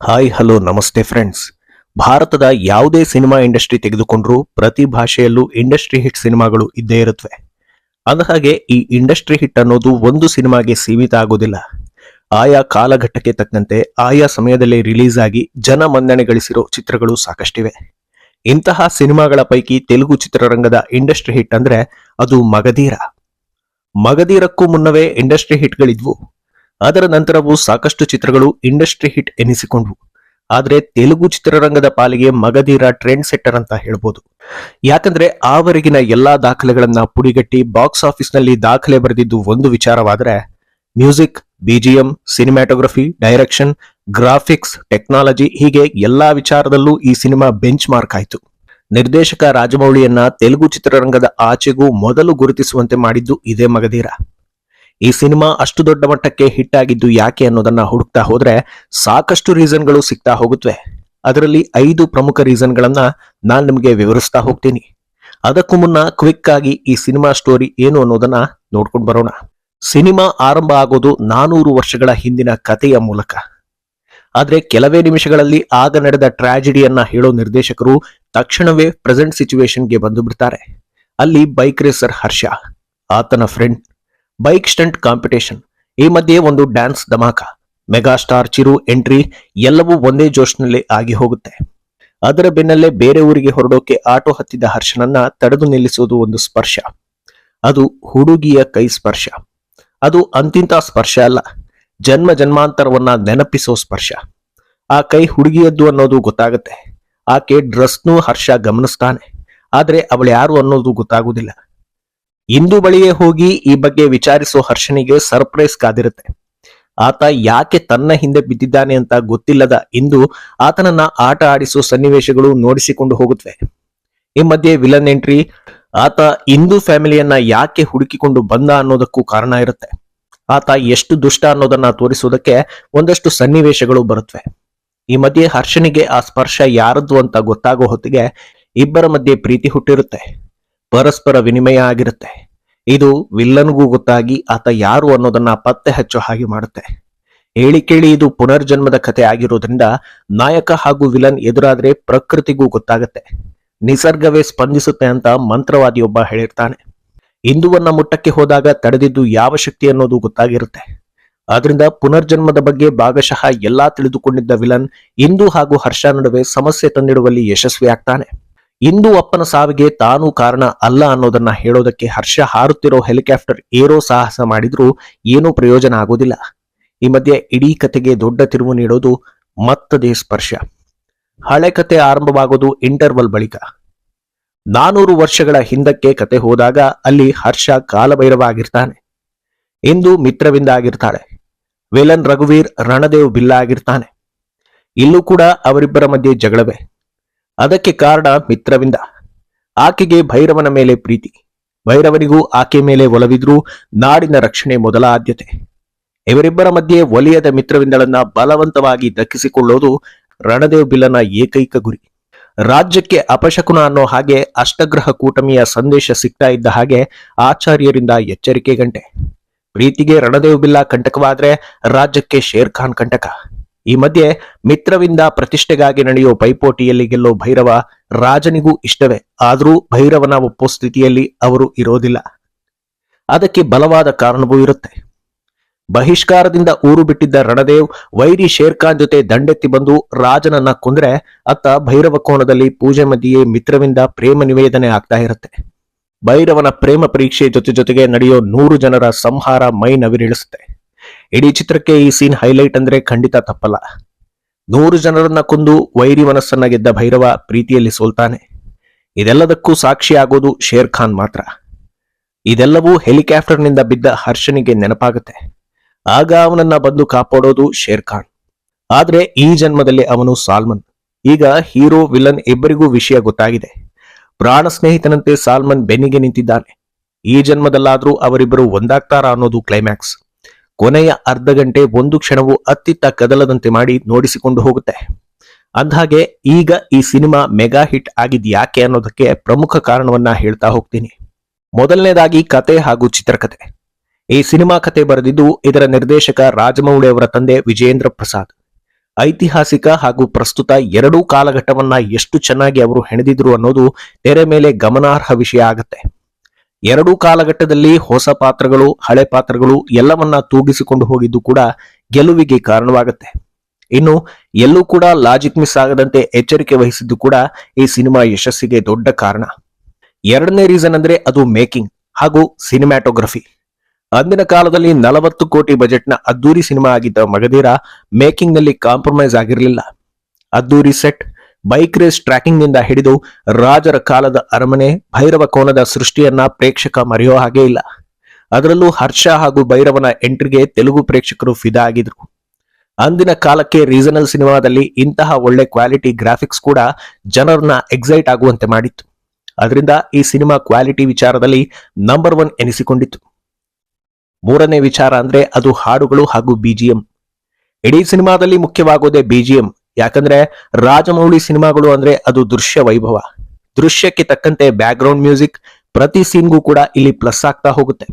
Hi hello ನಮಸ್ತೆ friends ಭಾರತದ ಯಾವುದೇ ಸಿನಿಮಾ ಇಂಡಸ್ಟ್ರಿ ತೆಗೆದುಕೊಂಡ್ರೂ ಪ್ರತಿ ಭಾಷೆಯಲ್ಲೂ ಇಂಡಸ್ಟ್ರಿ ಹಿಟ್ ಸಿನಿಮಾಗಳು ಇದ್ದೇ ಇರುತ್ತವೆ ಅಂದಹಾಗೆ, ಈ ಇಂಡಸ್ಟ್ರಿ ಹಿಟ್ ಅನ್ನೋದು ಒಂದು ಸಿನಿಮಾಗೆ ಸೀಮಿತ ಆಗೋದಿಲ್ಲ. ಆಯಾ ಕಾಲಘಟ್ಟಕ್ಕೆ ತಕ್ಕಂತೆ ಆಯಾ ಸಮಯದಲ್ಲಿ ರಿಲೀಸ್ ಆಗಿ ಜನ ಮನ್ನಣೆ ಗಳಿಸಿರೋ ಚಿತ್ರಗಳು ಸಾಕಷ್ಟಿವೆ. ಇಂತಹ ಸಿನಿಮಾಗಳ ಪೈಕಿ ತೆಲುಗು ಚಿತ್ರರಂಗದ ಇಂಡಸ್ಟ್ರಿ ಹಿಟ್ ಅಂದ್ರೆ ಅದು ಮಗಧೀರ. ಮಗಧೀರಕ್ಕೂ ಮುನ್ನವೇ ಇಂಡಸ್ಟ್ರಿ ಹಿಟ್ಗಳಿದ್ವು. ಅದರ ನಂತರವೂ ಸಾಕಷ್ಟು ಚಿತ್ರಗಳು ಇಂಡಸ್ಟ್ರಿ ಹಿಟ್ ಎನಿಸಿಕೊಂಡವು. ಆದ್ರೆ ತೆಲುಗು ಚಿತ್ರರಂಗದ ಪಾಲಿಗೆ ಮಗಧೀರ ಟ್ರೆಂಡ್ ಸೆಟ್ಟರ್ ಅಂತ ಹೇಳ್ಬೋದು. ಯಾಕಂದ್ರೆ ಆವರೆಗಿನ ಎಲ್ಲಾ ದಾಖಲೆಗಳನ್ನ ಪುಡಿಗಟ್ಟಿ ಬಾಕ್ಸ್ ಆಫೀಸ್ನಲ್ಲಿ ದಾಖಲೆ ಬರೆದಿದ್ದು ಒಂದು ವಿಚಾರವಾದ್ರೆ music BGM cinematography direction graphics technology ಹೀಗೆ ಎಲ್ಲಾ ವಿಚಾರದಲ್ಲೂ ಈ ಸಿನಿಮಾ ಬೆಂಚ್ ಮಾರ್ಕ್ ಆಯ್ತು. ನಿರ್ದೇಶಕ ರಾಜಮೌಳಿಯನ್ನ ತೆಲುಗು ಚಿತ್ರರಂಗದ ಆಚೆಗೂ ಮೊದಲು ಗುರುತಿಸುವಂತೆ ಮಾಡಿದ್ದು ಇದೇ ಮಗಧೀರ. ಈ ಸಿನಿಮಾ ಅಷ್ಟು ದೊಡ್ಡ ಮಟ್ಟಕ್ಕೆ ಹಿಟ್ ಆಗಿದ್ದು ಯಾಕೆ ಅನ್ನೋದನ್ನ ಹುಡುಕ್ತಾ ಹೋದ್ರೆ ಸಾಕಷ್ಟು ರೀಸನ್ಗಳು ಸಿಗ್ತಾ ಹೋಗುತ್ತವೆ ಅದರಲ್ಲಿ ಐದು ಪ್ರಮುಖ ರೀಸನ್ಗಳನ್ನ ನಾನ್ ನಿಮಗೆ ವಿವರಿಸ್ತಾ ಹೋಗ್ತೀನಿ. ಅದಕ್ಕೂ ಮುನ್ನ ಕ್ವಿಕ್ ಆಗಿ ಈ ಸಿನಿಮಾ ಸ್ಟೋರಿ ಏನು ಅನ್ನೋದನ್ನ ನೋಡ್ಕೊಂಡು ಬರೋಣ. ಸಿನಿಮಾ ಆರಂಭ ಆಗೋದು ನಾನೂರು ವರ್ಷಗಳ ಹಿಂದಿನ ಕಥೆಯ ಮೂಲಕ. ಆದ್ರೆ ಕೆಲವೇ ನಿಮಿಷಗಳಲ್ಲಿ ಆಗ ನಡೆದ ಟ್ರಾಜಿಡಿಯನ್ನ ಹೇಳೋ ನಿರ್ದೇಶಕರು ತಕ್ಷಣವೇ ಪ್ರೆಸೆಂಟ್ ಸಿಚುವೇಶನ್ಗೆ ಬಂದು ಬಿಡ್ತಾರೆ. ಅಲ್ಲಿ ಬೈಕ್ ರೇಸರ್ ಹರ್ಷ, ಆತನ ಫ್ರೆಂಡ್ ಬೈಕ್ ಸ್ಟಂಟ್ ಕಾಂಪಿಟೇಷನ್, ಈ ಮಧ್ಯೆ ಒಂದು ಡ್ಯಾನ್ಸ್ ಧಮಾಕ, ಮೆಗಾಸ್ಟಾರ್ ಚಿರು ಎಂಟ್ರಿ ಎಲ್ಲವೂ ಒಂದೇ ಜೋಶ್ನಲ್ಲಿ ಆಗಿ ಹೋಗುತ್ತೆ. ಅದರ ಬೆನ್ನಲ್ಲೇ ಬೇರೆ ಊರಿಗೆ ಹೊರಡೋಕೆ ಆಟೋ ಹತ್ತಿದ ಹರ್ಷನನ್ನ ತಡೆದು ನಿಲ್ಲಿಸುವುದು ಒಂದು ಸ್ಪರ್ಶ. ಅದು ಹುಡುಗಿಯ ಕೈ ಸ್ಪರ್ಶ. ಅದು ಅಂತಿಂತ ಸ್ಪರ್ಶ ಅಲ್ಲ, ಜನ್ಮ ಜನ್ಮಾಂತರವನ್ನ ನೆನಪಿಸೋ ಸ್ಪರ್ಶ. ಆ ಕೈ ಹುಡುಗಿಯದ್ದು ಅನ್ನೋದು ಗೊತ್ತಾಗುತ್ತೆ. ಆಕೆ ಡ್ರೆಸ್ನೂ ಹರ್ಷ ಗಮನಿಸ್ತಾನೆ, ಆದ್ರೆ ಅವಳು ಯಾರು ಅನ್ನೋದು ಗೊತ್ತಾಗುವುದಿಲ್ಲ. ಇಂದು ಬಳಿಯೇ ಹೋಗಿ ಈ ಬಗ್ಗೆ ವಿಚಾರಿಸೋ ಹರ್ಷನಿಗೆ ಸರ್ಪ್ರೈಸ್ ಕಾದಿರುತ್ತೆ. ಆತ ಯಾಕೆ ತನ್ನ ಹಿಂದೆ ಬಿದ್ದಿದ್ದಾನೆ ಅಂತ ಗೊತ್ತಿಲ್ಲದ ಇಂದು ಆತನನ್ನ ಆಟ ಆಡಿಸೋ ಸನ್ನಿವೇಶಗಳು ನೋಡಿಸಿಕೊಂಡು ಹೋಗುತ್ತವೆ. ಈ ಮಧ್ಯೆ ವಿಲನ್ ಎಂಟ್ರಿ ಆತ ಇಂದು ಫ್ಯಾಮಿಲಿಯನ್ನ ಯಾಕೆ ಹುಡುಕಿಕೊಂಡು ಬಂದ ಅನ್ನೋದಕ್ಕೂ ಕಾರಣ ಇರುತ್ತೆ. ಆತ ಎಷ್ಟು ದುಷ್ಟ ಅನ್ನೋದನ್ನ ತೋರಿಸೋದಕ್ಕೆ ಒಂದಷ್ಟು ಸನ್ನಿವೇಶಗಳು ಬರುತ್ತವೆ. ಈ ಮಧ್ಯೆ ಹರ್ಷನಿಗೆ ಆ ಸ್ಪರ್ಶ ಯಾರದ್ದು ಅಂತ ಗೊತ್ತಾಗೋ ಹೊತ್ತಿಗೆ ಇಬ್ಬರ ಮಧ್ಯೆ ಪ್ರೀತಿ ಹುಟ್ಟಿರುತ್ತೆ. ಪರಸ್ಪರ ವಿನಿಮಯ ಆಗಿರುತ್ತೆ. ಇದು ವಿಲ್ಲನ್ಗೂ ಗೊತ್ತಾಗಿ ಆತ ಯಾರು ಅನ್ನೋದನ್ನ ಪತ್ತೆ ಹಚ್ಚೋ ಹಾಗೆ ಮಾಡುತ್ತೆ. ಹೇಳಿ ಕೇಳಿ ಇದು ಪುನರ್ಜನ್ಮದ ಕಥೆ ಆಗಿರೋದ್ರಿಂದ ನಾಯಕ ಹಾಗೂ ವಿಲನ್ ಎದುರಾದ್ರೆ ಪ್ರಕೃತಿಗೂ ಗೊತ್ತಾಗತ್ತೆ. ನಿಸರ್ಗವೇ ಸ್ಪಂದಿಸುತ್ತೆ ಅಂತ ಮಂತ್ರವಾದಿಯೊಬ್ಬ ಹೇಳಿರ್ತಾನೆ. ಹಿಂದುವನ್ನ ಮುಟ್ಟಕ್ಕೆ ಹೋದಾಗ ತಡೆದಿದ್ದು ಯಾವ ಶಕ್ತಿ ಅನ್ನೋದು ಗೊತ್ತಾಗಿರುತ್ತೆ. ಆದ್ರಿಂದ ಪುನರ್ಜನ್ಮದ ಬಗ್ಗೆ ಭಾಗಶಃ ಎಲ್ಲಾ ತಿಳಿದುಕೊಂಡಿದ್ದ ವಿಲನ್ ಇಂದು ಹಾಗೂ ಹರ್ಷ ನಡುವೆ ಸಮಸ್ಯೆ ತಂದಿಡುವಲ್ಲಿ ಯಶಸ್ವಿ ಆಗ್ತಾನೆ ಇಂದು ಅಪ್ಪನ ಸಾವಿಗೆ ತಾನು ಕಾರಣ ಅಲ್ಲ ಅನ್ನೋದನ್ನ ಹೇಳೋದಕ್ಕೆ ಹರ್ಷ ಹಾರುತ್ತಿರೋ ಹೆಲಿಕಾಪ್ಟರ್ ಏರೋ ಸಾಹಸ ಮಾಡಿದ್ರೂ ಏನೂ ಪ್ರಯೋಜನ ಆಗೋದಿಲ್ಲ. ಈ ಮಧ್ಯೆ ಇಡೀ ಕತೆಗೆ ದೊಡ್ಡ ತಿರುವು ನೀಡೋದು ಮತ್ತದೇ ಸ್ಪರ್ಶ. ಹಳೆ ಕತೆ ಆರಂಭವಾಗೋದು ಇಂಟರ್ವಲ್ ಬಳಿಕ. ನಾನೂರು ವರ್ಷಗಳ ಹಿಂದಕ್ಕೆ ಕತೆ ಹೋದಾಗ ಅಲ್ಲಿ ಹರ್ಷ ಕಾಲಭೈರವ ಆಗಿರ್ತಾನೆ ಇಂದು ಮಿತ್ರವಿಂದ ಆಗಿರ್ತಾಳೆ. ವೇಲನ್ ರಘುವೀರ್ ರಣದೇವ್ ಬಿಲ್ಲ ಆಗಿರ್ತಾನೆ. ಇಲ್ಲೂ ಕೂಡ ಅವರಿಬ್ಬರ ಮಧ್ಯೆ ಜಗಳವೇ. ಅದಕ್ಕೆ ಕಾರಣ ಮಿತ್ರವಿಂದ. ಆಕೆಗೆ ಭೈರವನ ಮೇಲೆ ಪ್ರೀತಿ. ಭೈರವನಿಗೂ ಆಕೆ ಮೇಲೆ ಒಲವಿದ್ರೂ ನಾಡಿನ ರಕ್ಷಣೆ ಮೊದಲ ಆದ್ಯತೆ. ಇವರಿಬ್ಬರ ಮಧ್ಯೆ ಒಲಿಯದ ಮಿತ್ರವಿಂದಳನ್ನ ಬಲವಂತವಾಗಿ ದಕ್ಕಿಸಿಕೊಳ್ಳೋದು ರಣದೇವ್ ಬಿಲ್ಲನ ಏಕೈಕ ಗುರಿ. ರಾಜ್ಯಕ್ಕೆ ಅಪಶಕುನ ಅನ್ನೋ ಹಾಗೆ ಅಷ್ಟಗ್ರಹ ಕೂಟಮಿಯ ಸಂದೇಶ ಸಿಗ್ತಾ ಇದ್ದ ಹಾಗೆ ಆಚಾರ್ಯರಿಂದ ಎಚ್ಚರಿಕೆ ಗಂಟೆ. ಪ್ರೀತಿಗೆ ರಣದೇವ್ ಬಿಲ್ಲ ಕಂಟಕವಾದ್ರೆ ರಾಜ್ಯಕ್ಕೆ ಶೇರ್ ಖಾನ್ ಕಂಟಕ. ಈ ಮಧ್ಯೆ ಮಿತ್ರವಿಂದ ಪ್ರತಿಷ್ಠೆಗಾಗಿ ನಡೆಯೋ ಪೈಪೋಟಿಯಲ್ಲಿ ಗೆಲ್ಲೋ ಭೈರವ ರಾಜನಿಗೂ ಇಷ್ಟವೇ. ಆದರೂ ಭೈರವನ ಒಪ್ಪೋ ಅವರು ಇರೋದಿಲ್ಲ. ಅದಕ್ಕೆ ಬಲವಾದ ಕಾರಣವೂ ಇರುತ್ತೆ. ಬಹಿಷ್ಕಾರದಿಂದ ಊರು ಬಿಟ್ಟಿದ್ದ ರಣದೇವ್, ವೈರಿ ಶೇರ್ಖಾನ್ ಜೊತೆ ದಂಡೆತ್ತಿ ಬಂದು ರಾಜನನ್ನ ಕುಂದ್ರೆ ಅತ್ತ ಭೈರವ ಕೋಣದಲ್ಲಿ ಪೂಜೆ ಮಧ್ಯೆಯೇ ಮಿತ್ರವಿಂದ ಪ್ರೇಮ ನಿವೇದನೆ ಆಗ್ತಾ ಇರುತ್ತೆ. ಭೈರವನ ಪ್ರೇಮ ಪರೀಕ್ಷೆ ಜೊತೆ ಜೊತೆಗೆ ನಡೆಯೋ ನೂರು ಜನರ ಸಂಹಾರ ಮೈ ನವಿರಿಳಿಸುತ್ತೆ ಇಡೀ ಚಿತ್ರಕ್ಕೆ ಈ ಸೀನ್ ಹೈಲೈಟ್ ಅಂದ್ರೆ ಖಂಡಿತ ತಪ್ಪಲ್ಲ. ನೂರು ಜನರನ್ನ ಕೊಂದು ವೈರಿ ಮನಸ್ಸನ್ನ ಗೆದ್ದ ಭೈರವ ಪ್ರೀತಿಯಲ್ಲಿ ಸೋಲ್ತಾನೆ. ಇದೆಲ್ಲದಕ್ಕೂ ಸಾಕ್ಷಿಯಾಗೋದು ಶೇರ್ ಖಾನ್ ಮಾತ್ರ. ಇದೆಲ್ಲವೂ ಹೆಲಿಕಾಪ್ಟರ್ನಿಂದ ಬಿದ್ದ ಹರ್ಷನಿಗೆ ನೆನಪಾಗುತ್ತೆ. ಆಗ ಅವನನ್ನ ಬಂದು ಕಾಪಾಡೋದು ಶೇರ್ ಖಾನ್. ಆದ್ರೆ ಈ ಜನ್ಮದಲ್ಲಿ ಅವನು ಸಾಲ್ಮನ್. ಈಗ ಹೀರೋ, ವಿಲನ್ ಇಬ್ಬರಿಗೂ ವಿಷಯ ಗೊತ್ತಾಗಿದೆ. ಪ್ರಾಣ ಸ್ನೇಹಿತನಂತೆ ಸಾಲ್ಮನ್ ಬೆನ್ನಿಗೆ ನಿಂತಿದ್ದಾನೆ. ಈ ಜನ್ಮದಲ್ಲಾದ್ರೂ ಅವರಿಬ್ಬರು ಒಂದಾಗ್ತಾರ ಅನ್ನೋದು ಕ್ಲೈಮ್ಯಾಕ್ಸ್. ಕೊನೆಯ ಅರ್ಧ ಗಂಟೆ ಒಂದು ಕ್ಷಣವು ಅತ್ತಿತ್ತ ಕದಲದಂತೆ ಮಾಡಿ ನೋಡಿಸಿಕೊಂಡು ಹೋಗುತ್ತೆ. ಅಂದ್ಹಾಗೆ ಈಗ ಈ ಸಿನಿಮಾ ಮೆಗಾ ಹಿಟ್ ಆಗಿದ್ಯಾಕೆ ಅನ್ನೋದಕ್ಕೆ ಪ್ರಮುಖ ಕಾರಣವನ್ನ ಹೇಳ್ತಾ ಹೋಗ್ತೀನಿ. ಮೊದಲನೇದಾಗಿ ಕತೆ ಹಾಗೂ ಚಿತ್ರಕತೆ. ಈ ಸಿನಿಮಾ ಕತೆ ಬರೆದಿದ್ದು ಇದರ ನಿರ್ದೇಶಕ ರಾಜಮೌಳಿ ಅವರ ತಂದೆ ವಿಜೇಂದ್ರ ಪ್ರಸಾದ್. ಐತಿಹಾಸಿಕ ಹಾಗೂ ಪ್ರಸ್ತುತ ಎರಡೂ ಕಾಲಘಟ್ಟವನ್ನ ಎಷ್ಟು ಚೆನ್ನಾಗಿ ಅವರು ಹೆಣೆದಿದ್ರು ಅನ್ನೋದು ತೆರೆ ಮೇಲೆ ಗಮನಾರ್ಹ ವಿಷಯ ಆಗತ್ತೆ. ಎರಡೂ ಕಾಲಘಟ್ಟದಲ್ಲಿ ಹೊಸ ಪಾತ್ರಗಳು, ಹಳೆ ಪಾತ್ರಗಳು ಎಲ್ಲವನ್ನ ತೂಗಿಸಿಕೊಂಡು ಹೋಗಿದ್ದು ಕೂಡ ಗೆಲುವಿಗೆ ಕಾರಣವಾಗುತ್ತೆ. ಇನ್ನು ಎಲ್ಲೂ ಕೂಡ ಲಾಜಿಕ್ ಮಿಸ್ ಆಗದಂತೆ ಎಚ್ಚರಿಕೆ ವಹಿಸಿದ್ದು ಕೂಡ ಈ ಸಿನಿಮಾ ಯಶಸ್ಸಿಗೆ ದೊಡ್ಡ ಕಾರಣ. ಎರಡನೇ ರೀಸನ್ ಅಂದ್ರೆ ಅದು ಮೇಕಿಂಗ್ ಹಾಗೂ ಸಿನಿಮ್ಯಾಟೋಗ್ರಫಿ. ಅಂದಿನ ಕಾಲದಲ್ಲಿ ನಲವತ್ತು ಕೋಟಿ ಬಜೆಟ್ನ ಅದ್ದೂರಿ ಸಿನಿಮಾ ಆಗಿದ್ದ ಮಗಧೀರ ಮೇಕಿಂಗ್ನಲ್ಲಿ ಕಾಂಪ್ರಮೈಸ್ ಆಗಿರಲಿಲ್ಲ. ಅದ್ದೂರಿ ಸೆಟ್ ಬೈಕ್ ರೇಸ್ ಟ್ರ್ಯಾಕಿಂಗ್ನಿಂದ ಹಿಡಿದು ರಾಜರ ಕಾಲದ ಅರಮನೆ, ಭೈರವ ಕೋನದ ಸೃಷ್ಟಿಯನ್ನ ಪ್ರೇಕ್ಷಕ ಮರೆಯೋ ಹಾಗೆ ಇಲ್ಲ. ಅದರಲ್ಲೂ ಹರ್ಷ ಹಾಗೂ ಭೈರವನ ಎಂಟ್ರಿಗೆ ತೆಲುಗು ಪ್ರೇಕ್ಷಕರು ಫಿದಾ ಆಗಿದ್ರು. ಅಂದಿನ ಕಾಲಕ್ಕೆ ರೀಸನಲ್ ಸಿನಿಮಾದಲ್ಲಿ ಇಂತಹ ಒಳ್ಳೆ ಕ್ವಾಲಿಟಿ ಗ್ರಾಫಿಕ್ಸ್ ಕೂಡ ಜನರನ್ನ ಎಕ್ಸೈಟ್ ಆಗುವಂತೆ ಮಾಡಿತ್ತು. ಅದರಿಂದ ಈ ಸಿನಿಮಾ ಕ್ವಾಲಿಟಿ ವಿಚಾರದಲ್ಲಿ ನಂಬರ್ ಒನ್ ಎನಿಸಿಕೊಂಡಿತ್ತು. ಮೂರನೇ ವಿಚಾರ ಅಂದ್ರೆ ಅದು ಹಾಡುಗಳು ಹಾಗೂ ಬಿಜಿಎಂ ಇಡೀ ಸಿನಿಮಾದಲ್ಲಿ ಮುಖ್ಯವಾಗೋದೇ ಬಿಜಿಎಂ ಯಾಕಂದ್ರೆ ರಾಜಮೌಳಿ ಸಿನಿಮಾಗಳು ಅಂದ್ರೆ ಅದು ದೃಶ್ಯ ವೈಭವ. ದೃಶ್ಯಕ್ಕೆ ತಕ್ಕಂತೆ ಬ್ಯಾಕ್ ಗ್ರೌಂಡ್ ಮ್ಯೂಸಿಕ್ ಪ್ರತಿ ಸೀನ್ಗೂ ಕೂಡ ಇಲ್ಲಿ ಪ್ಲಸ್ ಆಗ್ತಾ ಹೋಗುತ್ತೆ.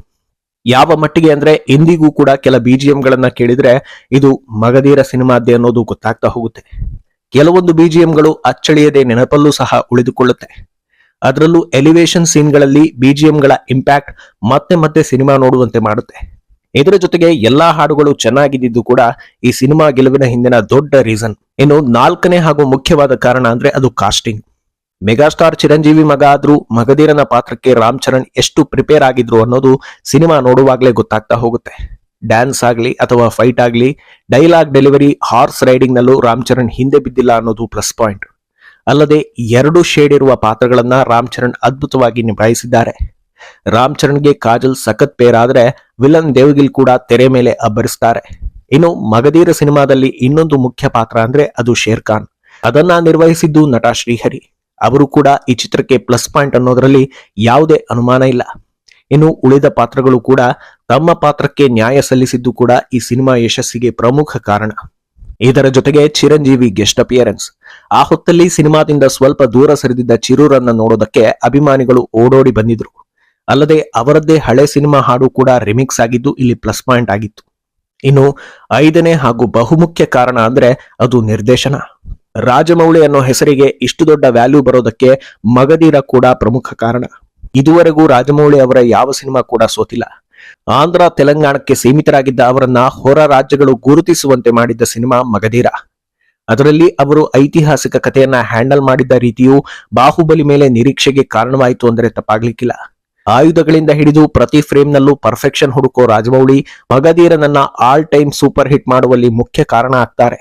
ಯಾವ ಮಟ್ಟಿಗೆ ಅಂದ್ರೆ ಇಂದಿಗೂ ಕೂಡ ಕೆಲ ಬಿಜಿಎಂ ಎಂಗಳನ್ನ ಕೇಳಿದ್ರೆ ಇದು ಮಗಧೀರ ಸಿನಿಮಾದ್ದೆ ಅನ್ನೋದು ಗೊತ್ತಾಗ್ತಾ ಹೋಗುತ್ತೆ. ಕೆಲವೊಂದು ಬಿಜಿಎಂಗಳು ಅಚ್ಚಳಿಯದೆ ನೆನಪಲ್ಲೂ ಸಹ ಉಳಿದುಕೊಳ್ಳುತ್ತೆ. ಅದರಲ್ಲೂ ಎಲಿವೇಶನ್ ಸೀನ್ಗಳಲ್ಲಿ ಬಿಜಿಎಂಗಳ ಇಂಪ್ಯಾಕ್ಟ್ ಮತ್ತೆ ಮತ್ತೆ ಸಿನಿಮಾ ನೋಡುವಂತೆ ಮಾಡುತ್ತೆ. ಇದರ ಜೊತೆಗೆ ಎಲ್ಲಾ ಹಾಡುಗಳು ಚೆನ್ನಾಗಿದ್ದು ಕೂಡ ಈ ಸಿನಿಮಾ ಗೆಲುವಿನ ಹಿಂದಿನ ದೊಡ್ಡ ರೀಸನ್ ಇನ್ನು ನಾಲ್ಕನೇ ಹಾಗೂ ಮುಖ್ಯವಾದ ಕಾರಣ ಅಂದ್ರೆ ಅದು ಕಾಸ್ಟಿಂಗ್ ಮೆಗಾಸ್ಟಾರ್ ಚಿರಂಜೀವಿ ಮಗ ಆದ್ರೂ ಮಗಧೀರನ ಪಾತ್ರಕ್ಕೆ ರಾಮ್ ಚರಣ್ ಎಷ್ಟು ಪ್ರಿಪೇರ್ ಆಗಿದ್ರು ಅನ್ನೋದು ಸಿನಿಮಾ ನೋಡುವಾಗಲೇ ಗೊತ್ತಾಗ್ತಾ ಹೋಗುತ್ತೆ. ಡ್ಯಾನ್ಸ್ ಆಗ್ಲಿ ಅಥವಾ ಫೈಟ್ ಆಗ್ಲಿ ಡೈಲಾಗ್ ಡೆಲಿವರಿ ಹಾರ್ಸ್ ರೈಡಿಂಗ್ ನಲ್ಲೂ ರಾಮ್ ಚರಣ್ ಹಿಂದೆ ಬಿದ್ದಿಲ್ಲ ಅನ್ನೋದು ಪ್ಲಸ್ ಪಾಯಿಂಟ್ ಅಲ್ಲದೆ ಎರಡು ಶೇಡ್ ಇರುವ ಪಾತ್ರಗಳನ್ನ ರಾಮ್ ಚರಣ್ ಅದ್ಭುತವಾಗಿ ನಿಭಾಯಿಸಿದ್ದಾರೆ. ರಾಮ್ ಚರಣ್ಗೆ ಕಾಜಲ್ ಸಖತ್ ಆದ್ರೆ ವಿಲನ್ ದೇವಗಿಲ್ ಕೂಡ ತೆರೆ ಮೇಲೆ ಅಬ್ಬರಿಸ್ತಾರೆ. ಇನ್ನು ಮಗಧೀರ ಸಿನಿಮಾದಲ್ಲಿ ಇನ್ನೊಂದು ಮುಖ್ಯ ಪಾತ್ರ ಅಂದ್ರೆ ಅದು ಶೇರ್ ಖಾನ್. ಅದನ್ನ ನಿರ್ವಹಿಸಿದ್ದು ನಟ ಶ್ರೀಹರಿ. ಅವರು ಕೂಡ ಈ ಚಿತ್ರಕ್ಕೆ ಪ್ಲಸ್ ಪಾಯಿಂಟ್ ಅನ್ನೋದರಲ್ಲಿ ಯಾವುದೇ ಅನುಮಾನ ಇಲ್ಲ. ಇನ್ನು ಉಳಿದ ಪಾತ್ರಗಳು ಕೂಡ ತಮ್ಮ ಪಾತ್ರಕ್ಕೆ ನ್ಯಾಯ ಸಲ್ಲಿಸಿದ್ದು ಕೂಡ ಈ ಸಿನಿಮಾ ಯಶಸ್ಸಿಗೆ ಪ್ರಮುಖ ಕಾರಣ. ಇದರ ಜೊತೆಗೆ ಚಿರಂಜೀವಿ ಗೆಸ್ಟ್ ಅಪಿಯರೆನ್ಸ್. ಆ ಹೊತ್ತಲ್ಲಿ ಸಿನಿಮಾದಿಂದ ಸ್ವಲ್ಪ ದೂರ ಸರಿದಿದ್ದ ಚಿರೂರನ್ನ ನೋಡೋದಕ್ಕೆ ಅಭಿಮಾನಿಗಳು ಓಡೋಡಿ ಬಂದಿದ್ರು. ಅಲ್ಲದೆ ಅವರದ್ದೇ ಹಳೆ ಸಿನಿಮಾ ಹಾಡು ಕೂಡ ರಿಮಿಕ್ಸ್ ಆಗಿದ್ದು ಇಲ್ಲಿ ಪ್ಲಸ್ ಪಾಯಿಂಟ್ ಆಗಿತ್ತು. ಇನ್ನು ಐದನೇ ಹಾಗೂ ಬಹುಮುಖ್ಯ ಕಾರಣ ಅಂದ್ರೆ ಅದು ನಿರ್ದೇಶನ. ರಾಜಮೌಳಿ ಅನ್ನೋ ಹೆಸರಿಗೆ ಇಷ್ಟು ದೊಡ್ಡ ವ್ಯಾಲ್ಯೂ ಬರೋದಕ್ಕೆ ಮಗದೀರ ಕೂಡ ಪ್ರಮುಖ ಕಾರಣ. ಇದುವರೆಗೂ ರಾಜಮೌಳಿ ಅವರ ಯಾವ ಸಿನಿಮಾ ಕೂಡ ಸೋತಿಲ್ಲ. ಆಂಧ್ರ, ತೆಲಂಗಾಣಕ್ಕೆ ಸೀಮಿತರಾಗಿದ್ದ ಅವರನ್ನ ಹೊರ ರಾಜ್ಯಗಳು ಗುರುತಿಸುವಂತೆ ಮಾಡಿದ್ದ ಸಿನಿಮಾ ಮಗಧೀರ. ಅದರಲ್ಲಿ ಅವರು ಐತಿಹಾಸಿಕ ಕಥೆಯನ್ನ ಹ್ಯಾಂಡಲ್ ಮಾಡಿದ್ದ ರೀತಿಯು ಬಾಹುಬಲಿ ಮೇಲೆ ನಿರೀಕ್ಷೆಗೆ ಕಾರಣವಾಯಿತು ಅಂದರೆ ತಪ್ಪಾಗ್ಲಿಕ್ಕಿಲ್ಲ. ಆಯುಧಗಳಿಂದ ಹಿಡಿದು ಪ್ರತಿ ಫ್ರೇಮ್ನಲ್ಲೂ ಪರ್ಫೆಕ್ಷನ್ ಹುಡುಕೋ ರಾಜಮೌಳಿ, ಮಗಧೀರನನ್ನ ಆಲ್ ಟೈಮ್ ಸೂಪರ್ ಹಿಟ್ ಮಾಡುವಲ್ಲಿ ಮುಖ್ಯ ಕಾರಣ ಆಗ್ತಾರೆ.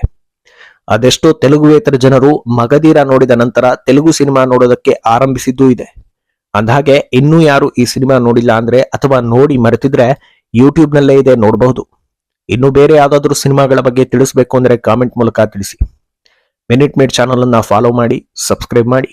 ಅದೆಷ್ಟೋ ತೆಲುಗುವೇತರ ಜನರು ಮಗಧೀರ ನೋಡಿದ ನಂತರ ತೆಲುಗು ಸಿನಿಮಾ ನೋಡೋದಕ್ಕೆ ಆರಂಭಿಸಿದ್ದೂ ಇದೆ. ಅಂದಹಾಗೆ, ಇನ್ನೂ ಯಾರು ಈ ಸಿನಿಮಾ ನೋಡಿಲ್ಲ ಅಂದ್ರೆ ಅಥವಾ ನೋಡಿ ಮರೆತಿದ್ರೆ ಯೂಟ್ಯೂಬ್ನಲ್ಲೇ ಇದೆ ನೋಡಬಹುದು. ಇನ್ನು ಬೇರೆ ಯಾವ್ದಾದ್ರು ಸಿನಿಮಾಗಳ ಬಗ್ಗೆ ತಿಳಿಸ್ಬೇಕು ಅಂದ್ರೆ ಕಾಮೆಂಟ್ ಮೂಲಕ ತಿಳಿಸಿ. ಮಿನಿಟ್ ಮೇಡ್ ಚಾನಲ್ ಅನ್ನ ಫಾಲೋ ಮಾಡಿ ಸಬ್ಸ್ಕ್ರೈಬ್ ಮಾಡಿ.